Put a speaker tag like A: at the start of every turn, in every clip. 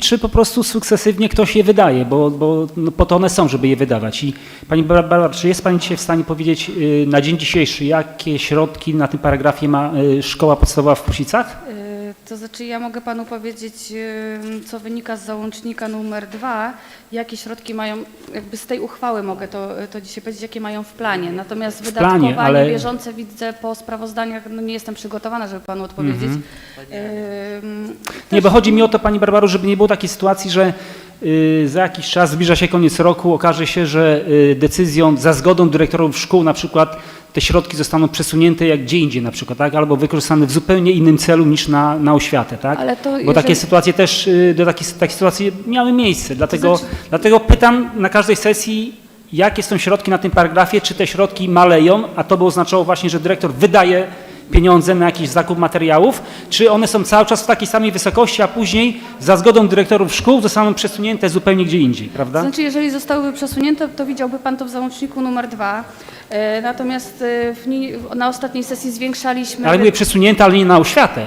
A: czy po prostu sukcesywnie ktoś je wydaje, bo, bo no, po to one są, żeby je wydawać. I Pani Barbara, czy jest Pani dzisiaj w stanie powiedzieć y, na dzień dzisiejszy, jakie środki na tym paragrafie ma y, szkoła podstawowa w Prusicach?
B: Y, To znaczy ja mogę panu powiedzieć, y, co wynika z załącznika numer dwa, jakie środki mają, jakby z tej uchwały mogę to, to dzisiaj powiedzieć, jakie mają w planie. Natomiast
A: planie,
B: wydatkowanie
A: ale-
B: bieżące widzę po sprawozdaniach, no nie jestem przygotowana, żeby panu odpowiedzieć. Ym,
A: Nie, bo chodzi mi o to, Pani Barbaro, żeby nie było takiej sytuacji, że y, za jakiś czas zbliża się koniec roku, okaże się, że y, decyzją, za zgodą dyrektorów szkół na przykład te środki zostaną przesunięte jak gdzie indziej na przykład, tak? albo wykorzystane w zupełnie innym celu niż na, na oświatę. Tak? Bo
B: jeżeli-
A: takie sytuacje też, y, do takich, takie sytuacje miały miejsce. Dlatego,
B: znaczy-
A: dlatego pytam na każdej sesji, jakie są środki na tym paragrafie, czy te środki maleją, a to by oznaczało właśnie, że dyrektor wydaje pieniądze na jakiś zakup materiałów, czy one są cały czas w takiej samej wysokości, a później za zgodą dyrektorów szkół zostaną przesunięte zupełnie gdzie indziej, prawda?
B: Znaczy, jeżeli zostałyby przesunięte, to widziałby Pan to w załączniku numer dwa. E, Natomiast e, na ostatniej sesji zwiększaliśmy...
A: Ale mówię przesunięte, ale nie na oświatę.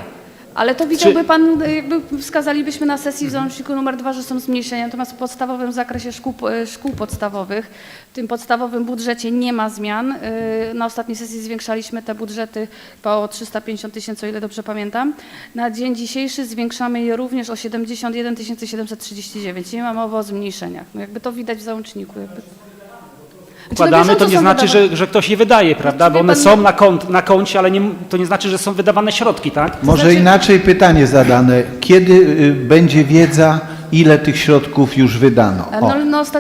B: Ale to widziałby Pan, y, jakby wskazalibyśmy na sesji w załączniku numer dwa, że są zmniejszenia, natomiast w podstawowym zakresie szkół, y, szkół podstawowych, w tym podstawowym budżecie nie ma zmian. Y, Na ostatniej sesji zwiększaliśmy te budżety po 350 tysięcy, o ile dobrze pamiętam. Na dzień dzisiejszy zwiększamy je również o 71 739. Nie ma mowy o zmniejszeniach. No jakby to widać w załączniku. Jakby. Znaczy,
A: Układamy, to
B: bieżąco
A: nie znaczy, że, że ktoś je wydaje, prawda?
B: Znaczy,
A: Bo
B: wie
A: one są
B: no-
A: na, kont, na koncie, ale nie, to nie znaczy, że są wydawane środki, tak?
C: Może
B: znaczy-
C: inaczej pytanie zadane. Kiedy y, będzie wiedza, ile tych środków już wydano?
B: A
C: O.
B: No, ostatniej